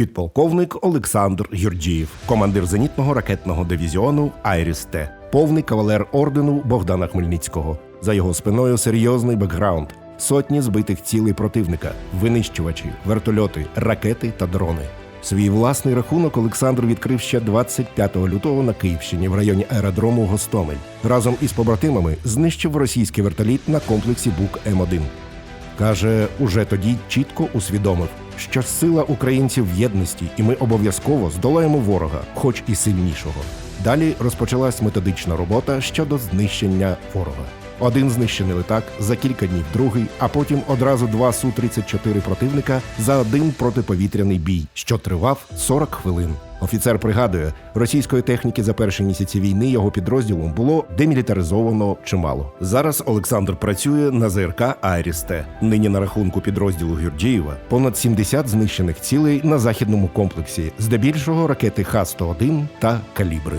підполковник Олександр Гюрджієв, командир зенітного ракетного дивізіону Айріс Т, повний кавалер ордену Богдана Хмельницького. За його спиною серйозний бекграунд. Сотні збитих цілей противника, винищувачі, вертольоти, ракети та дрони. Свій власний рахунок Олександр відкрив ще 25 лютого на Київщині в районі аеродрому Гостомель. Разом із побратимами знищив російський вертоліт на комплексі Бук М1. Каже, уже тоді чітко усвідомив, що сила українців в єдності, і ми обов'язково здолаємо ворога, хоч і сильнішого. Далі розпочалась методична робота щодо знищення ворога. Один знищений летак за кілька днів другий, а потім одразу два су 34 противника за один протиповітряний бій, що тривав 40 хвилин. Офіцер пригадує, російської техніки за перші місяці війни його підрозділом було демілітаризовано чимало. Зараз Олександр працює на ЗРК Айрісте. Нині на рахунку підрозділу Гюрджієва понад 70 знищених цілей на західному комплексі, здебільшого ракети Х-101 та калібри.